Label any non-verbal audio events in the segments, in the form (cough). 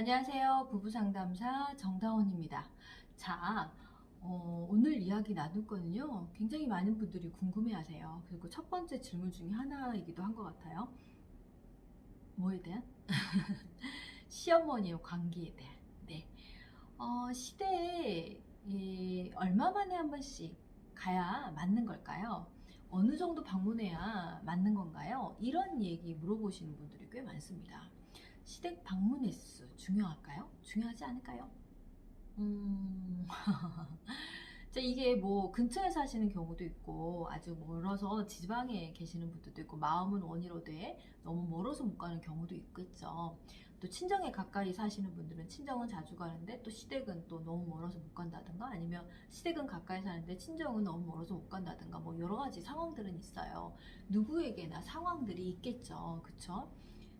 안녕하세요. 부부상담사 정다원입니다. 자, 어, 오늘 이야기 나눌 거는요. 굉장히 많은 분들이 궁금해 하세요. 그리고 첫 번째 질문 중에 하나이기도 한 것 같아요. 뭐에 대한? (laughs) 시어머니의 관계에 대한. 네. 어, 시대에 예, 얼마 만에 한 번씩 가야 맞는 걸까요? 어느 정도 방문해야 맞는 건가요? 이런 얘기 물어보시는 분들이 꽤 많습니다. 시댁 방문 횟수 중요할까요? 중요하지 않을까요? 음, (laughs) 자, 이게 뭐 근처에 사시는 경우도 있고 아주 멀어서 지방에 계시는 분들도 있고 마음은 원이로 돼 너무 멀어서 못 가는 경우도 있겠죠. 또 친정에 가까이 사시는 분들은 친정은 자주 가는데 또 시댁은 또 너무 멀어서 못 간다든가 아니면 시댁은 가까이 사는데 친정은 너무 멀어서 못 간다든가 뭐 여러 가지 상황들은 있어요. 누구에게나 상황들이 있겠죠. 그쵸?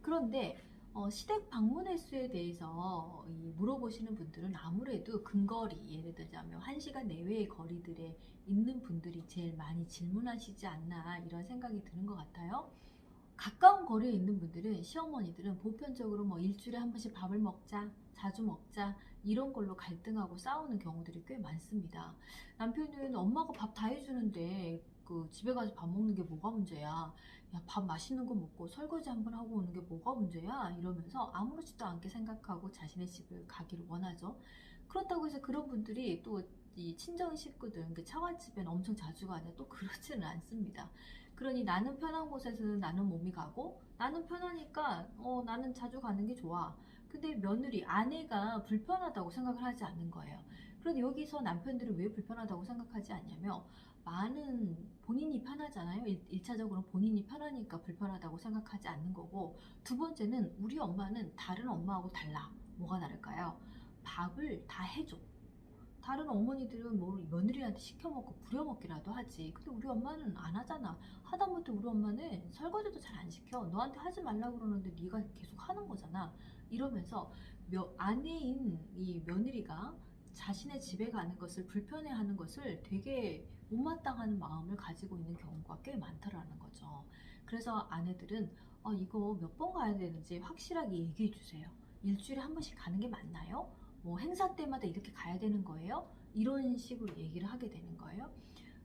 그런데 어, 시댁 방문 횟수에 대해서 이 물어보시는 분들은 아무래도 근거리, 예를 들자면 1시간 내외의 거리들에 있는 분들이 제일 많이 질문하시지 않나 이런 생각이 드는 것 같아요. 가까운 거리에 있는 분들은 시어머니들은 보편적으로 뭐 일주일에 한 번씩 밥을 먹자, 자주 먹자 이런 걸로 갈등하고 싸우는 경우들이 꽤 많습니다. 남편은 엄마가 밥 다 해주는데 그 집에 가서 밥 먹는 게 뭐가 문제야? 야, 밥 맛있는 거 먹고 설거지 한번 하고 오는 게 뭐가 문제야? 이러면서 아무렇지도 않게 생각하고 자신의 집을 가기를 원하죠. 그렇다고 해서 그런 분들이 또 이 친정 식구들, 그 처갓집에는 엄청 자주 가냐? 또 그렇지는 않습니다. 그러니 나는 편한 곳에서는 나는 몸이 가고 나는 편하니까 어, 나는 자주 가는 게 좋아. 근데 며느리, 아내가 불편하다고 생각을 하지 않는 거예요. 그런데 여기서 남편들은 왜 불편하다고 생각하지 않냐면 많은 본인이 편하잖아요. 일, 차적으로 본인이 편하니까 불편하다고 생각하지 않는 거고 두 번째는 우리 엄마는 다른 엄마하고 달라. 뭐가 다를까요? 밥을 다 해줘. 다른 어머니들은 뭐 며느리한테 시켜 먹고 부려 먹기라도 하지. 근데 우리 엄마는 안 하잖아. 하다못해 우리 엄마는 설거지도 잘 안 시켜. 너한테 하지 말라 그러는데 네가 계속 하는 거잖아. 이러면서 며, 아내인 이 며느리가 자신의 집에 가는 것을 불편해하는 것을 되게 못마땅한 마음을 가지고 있는 경우가 꽤 많다라는 거죠. 그래서 아내들은 어, 이거 몇 번 가야 되는지 확실하게 얘기해 주세요. 일주일에 한 번씩 가는 게 맞나요? 뭐 행사 때마다 이렇게 가야 되는 거예요? 이런 식으로 얘기를 하게 되는 거예요.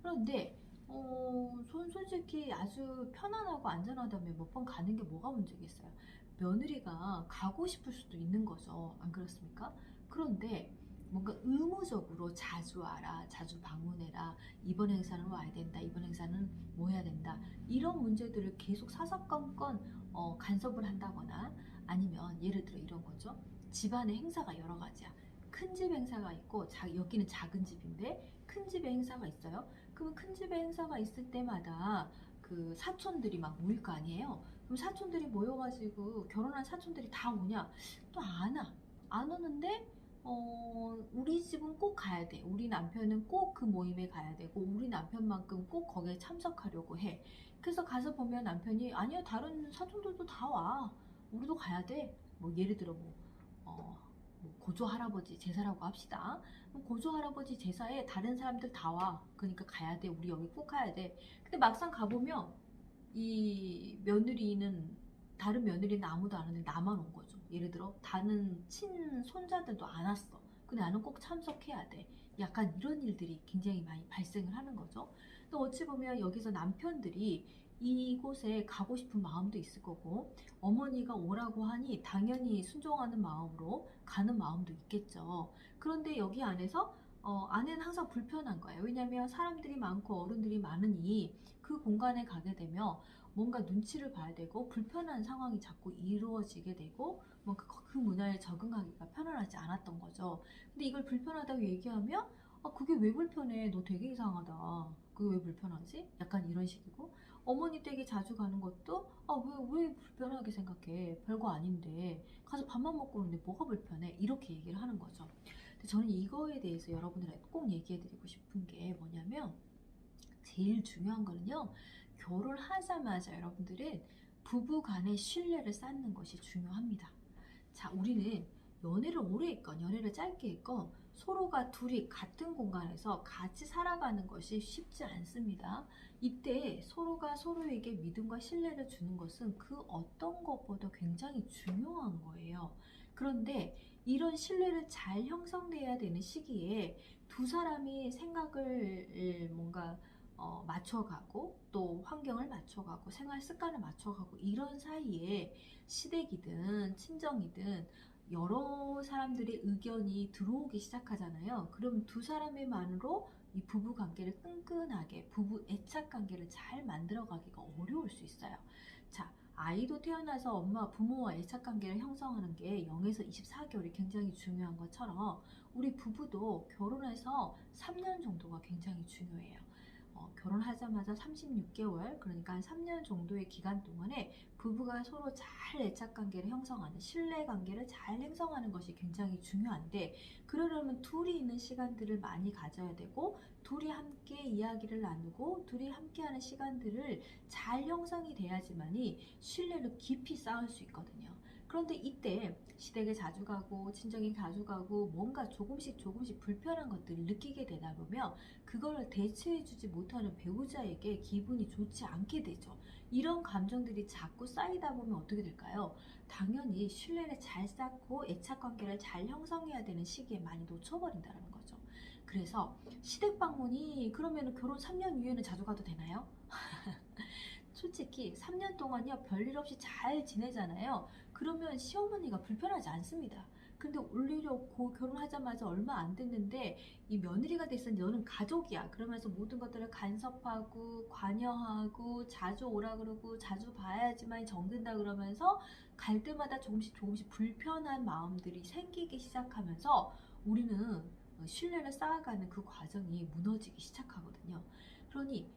그런데 어, 전 솔직히 아주 편안하고 안전하다면 몇 번 가는 게 뭐가 문제겠어요? 며느리가 가고 싶을 수도 있는 거죠. 안 그렇습니까? 그런데 뭔가 의무적으로 자주 와라, 자주 방문해라, 이번 행사는 와야 된다, 이번 행사는 뭐 해야 된다, 이런 문제들을 계속 사사건건 어, 간섭을 한다거나 아니면 예를 들어 이런 거죠. 집안의 행사가 여러 가지야. 큰 집 행사가 있고 자, 여기는 작은 집인데 큰 집의 행사가 있어요. 그러면 큰 집의 행사가 있을 때마다 그 사촌들이 막 모일 거 아니에요. 그럼 사촌들이 모여가지고 결혼한 사촌들이 다 오냐? 또 안 와. 안 오는데 어, 우리 집은 꼭 가야 돼. 우리 남편은 꼭 그 모임에 가야 되고, 우리 남편만큼 꼭 거기에 참석하려고 해. 그래서 가서 보면 남편이, 아니야, 다른 사촌들도 다 와. 우리도 가야 돼. 뭐, 예를 들어, 뭐, 어, 뭐 고조 할아버지 제사라고 합시다. 고조 할아버지 제사에 다른 사람들 다 와. 그러니까 가야 돼. 우리 여기 꼭 가야 돼. 근데 막상 가보면, 이 며느리는, 다른 며느리는 아무도 안 오는데 나만 온 거죠. 예를 들어 다른 친손자들도 안 왔어. 근데 나는 꼭 참석해야 돼. 약간 이런 일들이 굉장히 많이 발생을 하는 거죠. 또 어찌 보면 여기서 남편들이 이곳에 가고 싶은 마음도 있을 거고 어머니가 오라고 하니 당연히 순종하는 마음으로 가는 마음도 있겠죠. 그런데 여기 안에서 어, 아내는 항상 불편한 거예요. 왜냐하면 사람들이 많고 어른들이 많으니 그 공간에 가게 되면 뭔가 눈치를 봐야 되고 불편한 상황이 자꾸 이루어지게 되고 뭔가 그 문화에 적응하기가 편안하지 않았던 거죠. 근데 이걸 불편하다고 얘기하면 아 그게 왜 불편해? 너 되게 이상하다. 그게 왜 불편하지? 약간 이런 식이고 어머니 댁에 자주 가는 것도 아왜왜 불편하게 생각해? 별거 아닌데 가서 밥만 먹고 오는데 뭐가 불편해? 이렇게 얘기를 하는 거죠. 근데 저는 이거에 대해서 여러분들한테 꼭 얘기해드리고 싶은 게 뭐냐면 제일 중요한 거는요. 결혼하자마자 여러분들은 부부 간의 신뢰를 쌓는 것이 중요합니다. 자, 우리는 연애를 오래 했건 연애를 짧게 했건 서로가 둘이 같은 공간에서 같이 살아가는 것이 쉽지 않습니다. 이때 서로가 서로에게 믿음과 신뢰를 주는 것은 그 어떤 것보다 굉장히 중요한 거예요. 그런데 이런 신뢰를 잘 형성돼야 되는 시기에 두 사람이 생각을 뭔가 어, 맞춰가고 또 환경을 맞춰가고 생활 습관을 맞춰가고 이런 사이에 시댁이든 친정이든 여러 사람들의 의견이 들어오기 시작하잖아요. 그럼 두 사람의 만으로 이 부부 관계를 끈끈하게 부부 애착 관계를 잘 만들어 가기가 어려울 수 있어요. 자, 아이도 태어나서 엄마 부모와 애착 관계를 형성하는 게 0에서 24개월이 굉장히 중요한 것처럼 우리 부부도 결혼해서 3년 정도가 굉장히 중요해요. 어, 결혼하자마자 36개월, 그러니까 한 3년 정도의 기간 동안에 부부가 서로 잘 애착 관계를 형성하는, 신뢰 관계를 잘 형성하는 것이 굉장히 중요한데, 그러려면 둘이 있는 시간들을 많이 가져야 되고, 둘이 함께 이야기를 나누고, 둘이 함께하는 시간들을 잘 형성이 돼야지만이 신뢰를 깊이 쌓을 수 있거든요. 그런데 이때 시댁에 자주 가고 친정에 자주 가고 뭔가 조금씩 조금씩 불편한 것들을 느끼게 되다 보면 그거를 대체해주지 못하는 배우자에게 기분이 좋지 않게 되죠. 이런 감정들이 자꾸 쌓이다 보면 어떻게 될까요? 당연히 신뢰를 잘 쌓고 애착 관계를 잘 형성해야 되는 시기에 많이 놓쳐버린다는 거죠. 그래서 시댁 방문이 그러면 결혼 3년 이후에는 자주 가도 되나요? (laughs) 솔직히 3년 동안요 별일 없이 잘 지내잖아요. 그러면 시어머니가 불편하지 않습니다. 근데 오히려 고 결혼하자마자 얼마 안 됐는데 이 며느리가 됐으니 너는 가족이야. 그러면서 모든 것들을 간섭하고 관여하고 자주 오라 그러고 자주 봐야지만 정든다 그러면서 갈 때마다 조금씩 조금씩 불편한 마음들이 생기기 시작하면서 우리는 신뢰를 쌓아가는 그 과정이 무너지기 시작하거든요. 그러니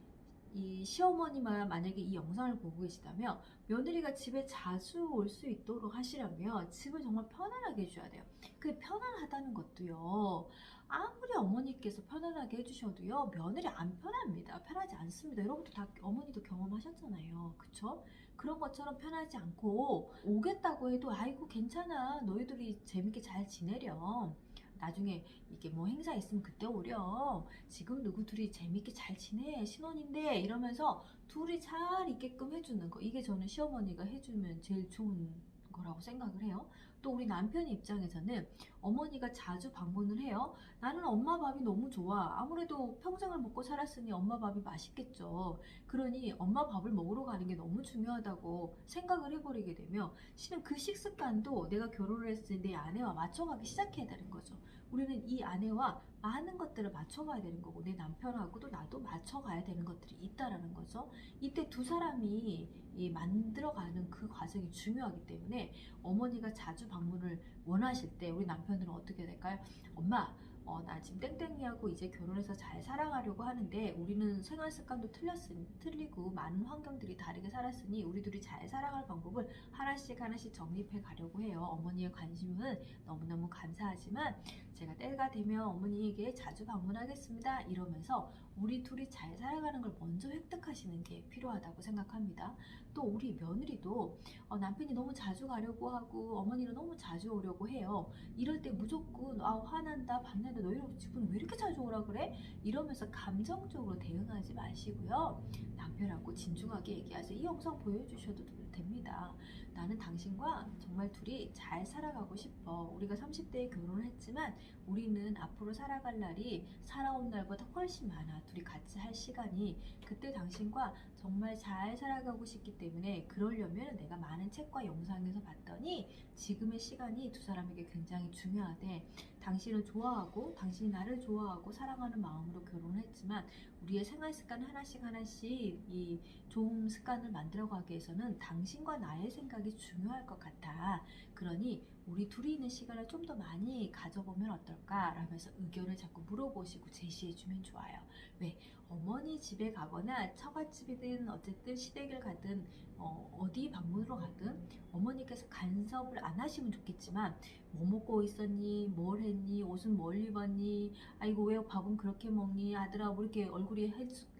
이 시어머니만 만약에 이 영상을 보고 계시다면 며느리가 집에 자주 올 수 있도록 하시려면 집을 정말 편안하게 해줘야 돼요. 그 편안하다는 것도요. 아무리 어머니께서 편안하게 해주셔도요. 며느리 안 편합니다. 편하지 않습니다. 여러분도 다 어머니도 경험하셨잖아요. 그쵸? 그런 것처럼 편하지 않고 오겠다고 해도 아이고 괜찮아. 너희들이 재밌게 잘 지내렴. 나중에 이게 뭐 행사 있으면 그때 오렴. 지금 누구 둘이 재밌게 잘 지내. 신혼인데 이러면서 둘이 잘 있게끔 해주는 거. 이게 저는 시어머니가 해주면 제일 좋은 거라고 생각을 해요. 또 우리 남편 입장에서는 어머니가 자주 방문을 해요. 나는 엄마 밥이 너무 좋아. 아무래도 평생을 먹고 살았으니 엄마 밥이 맛있겠죠. 그러니 엄마 밥을 먹으러 가는 게 너무 중요하다고 생각을 해버리게 되면 실은 그 식습관도 내가 결혼을 했을 때 내 아내와 맞춰가기 시작해야 되는 거죠. 우리는 이 아내와 많은 것들을 맞춰가야 되는 거고 내 남편하고도 나도 맞춰가야 되는 것들이 있다라는 거죠. 이때 두 사람이 만들어가는 그 과정이 중요하기 때문에 어머니가 자주 방문을 원하실 때 우리 남편들은 어떻게 될까요? 엄마 어, 나 지금 땡땡이하고 이제 결혼해서 잘 살아가려고 하는데 우리는 생활 습관도 틀렸으니, 틀리고 많은 환경들이 다르게 살았으니 우리 둘이 잘 살아갈 방법을 하나씩 하나씩 정립해 가려고 해요. 어머니의 관심은 너무너무 감사하지만 제가 때가 되면 어머니에게 자주 방문하겠습니다. 이러면서 우리 둘이 잘 살아가는 걸 먼저 획득하시는 게 필요하다고 생각합니다. 또 우리 며느리도 어, 남편이 너무 자주 가려고 하고 어머니는 너무 자주 오려고 해요. 이럴 때 무조건 아 화난다 반난다 너희 집은 왜 이렇게 자주 오라 그래? 이러면서 감정적으로 대응하지 마시고요. 남편하고 진중하게 얘기하세요. 이 영상 보여주셔도 됩니다. 나는 당신과 정말 둘이 잘 살아가고 싶어. 우리가 30대에 결혼을 했지만 우리는 앞으로 살아갈 날이 살아온 날보다 훨씬 많아. 둘이 같이 할 시간이 그때 당신과 정말 잘 살아가고 싶기 때문에 그러려면 내가 많은 책과 영상에서 봤더니 지금의 시간이 두 사람에게 굉장히 중요하대. 당신을 좋아하고 당신이 나를 좋아하고 사랑하는 마음으로 결혼을 했지만 우리의 생활 습관 하나씩 하나씩 이 좋은 습관을 만들어가기 위해서는 당신과 나의 생각이 중요할 것 같아. 그러니 우리 둘이 있는 시간을 좀 더 많이 가져보면 어떨까? 라면서 의견을 자꾸 물어보시고 제시해주면 좋아요. 왜? 어머니 집에 가거나 처갓집이든 어쨌든 시댁을 가든 어, 디 방문으로 가든 어머니께서 간섭을 안 하시면 좋겠지만 뭐 먹고 있었니? 뭘 했니? 옷은 뭘 입었니? 아이고 왜 밥은 그렇게 먹니? 아들아 왜 이렇게 얼굴이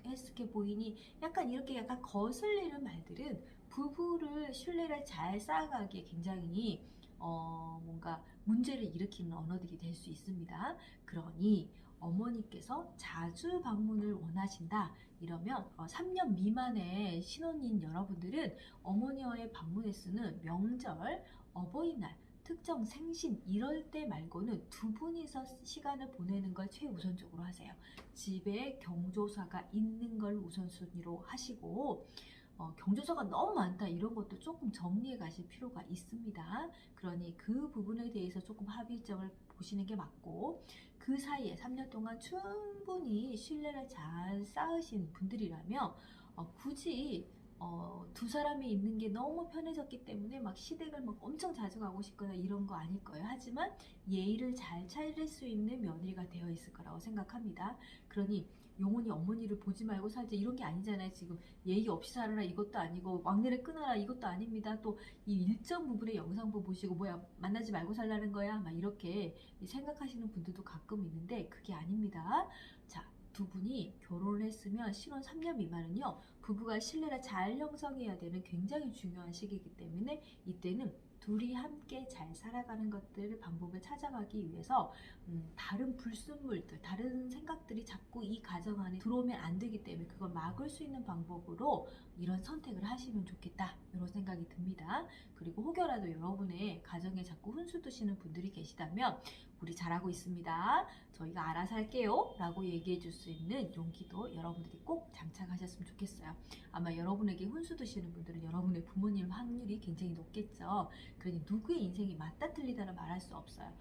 헬쓱해 보이니? 약간 이렇게 약간 거슬리는 말들은 부부를 신뢰를 잘 쌓아가기에 굉장히 어, 뭔가 문제를 일으키는 언어들이 될 수 있습니다. 그러니 어머니께서 자주 방문을 원하신다. 이러면 3년 어, 미만의 신혼인 여러분들은 어머니와의 방문 횟수는 명절, 어버이날, 특정 생신 이럴 때 말고는 두 분이서 시간을 보내는 걸 최우선적으로 하세요. 집에 경조사가 있는 걸 우선순위로 하시고 어, 경조사가 너무 많다 이런 것도 조금 정리해 가실 필요가 있습니다. 그러니 그 부분에 대해서 조금 합의점을 보시는 게 맞고 그 사이에 3년 동안 충분히 신뢰를 잘 쌓으신 분들이라면 어, 굳이 어, 두 사람이 있는 게 너무 편해졌기 때문에 막 시댁을 막 엄청 자주 가고 싶거나 이런 거 아닐 거예요. 하지만 예의를 잘 차릴 수 있는 며느리가 되어 있을 거라고 생각합니다. 그러니 영원히 어머니를 보지 말고 살자 이런 게 아니잖아요. 지금 예의 없이 살아라 이것도 아니고 왕래를 끊어라 이것도 아닙니다. 또 이 일정 부분의 영상부 보시고 뭐야 만나지 말고 살라는 거야 막 이렇게 생각하시는 분들도 가끔 있는데 그게 아닙니다. 자. 두 분이 결혼을 했으면 신혼 3년 미만은요 부부가 신뢰를 잘 형성해야 되는 굉장히 중요한 시기이기 때문에 이때는 둘이 함께 잘 살아가는 것들 방법을 찾아가기 위해서 음, 다른 불순물들, 다른 생각들이 자꾸 이 가정 안에 들어오면 안 되기 때문에 그걸 막을 수 있는 방법으로 이런 선택을 하시면 좋겠다 이런 생각이 듭니다. 그리고 혹여라도 여러분의 가정에 자꾸 훈수 두시는 분들이 계시다면 우리 잘하고 있습니다. 저희가 알아서 할게요. 라고 얘기해 줄 수 있는 용기도 여러분들이 꼭 장착하셨으면 좋겠어요. 아마 여러분에게 훈수 두시는 분들은 여러분의 부모님 확률이 굉장히 높겠죠. 그러니 누구의 인생이 맞다 틀리다를 말할 수 없어요.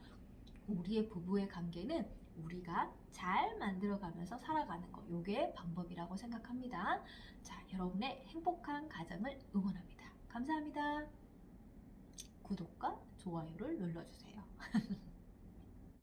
우리의 부부의 관계는 우리가 잘 만들어가면서 살아가는 거. 요게 방법이라고 생각합니다. 자, 여러분의 행복한 가정을 응원합니다. 감사합니다. 구독과 좋아요를 눌러주세요. (laughs)